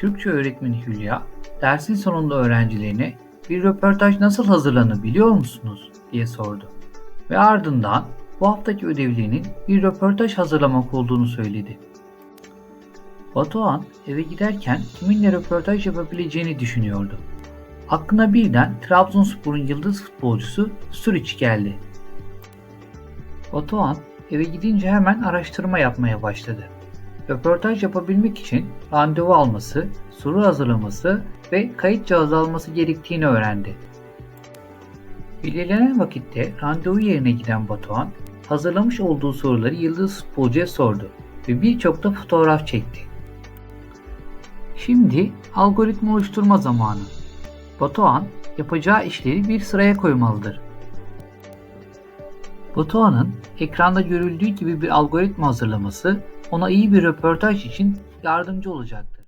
Türkçe öğretmeni Hülya, dersin sonunda öğrencilerine bir röportaj nasıl hazırlanır biliyor musunuz diye sordu. Ve ardından bu haftaki ödevlerinin bir röportaj hazırlamak olduğunu söyledi. Batuhan eve giderken kiminle röportaj yapabileceğini düşünüyordu. Aklına birden Trabzonspor'un yıldız futbolcusu Suric geldi. Batuhan eve gidince hemen araştırma yapmaya başladı. Röportaj yapabilmek için randevu alması, soru hazırlaması ve kayıt cihazı alması gerektiğini öğrendi. Belirlenen vakitte randevu yerine giden Batuhan, hazırlamış olduğu soruları yıldız futbolcuya sordu ve birçok da fotoğraf çekti. Şimdi algoritma oluşturma zamanı. Batuhan yapacağı işleri bir sıraya koymalıdır. Batuhan'ın ekranda görüldüğü gibi bir algoritma hazırlaması ona iyi bir röportaj için yardımcı olacaktır.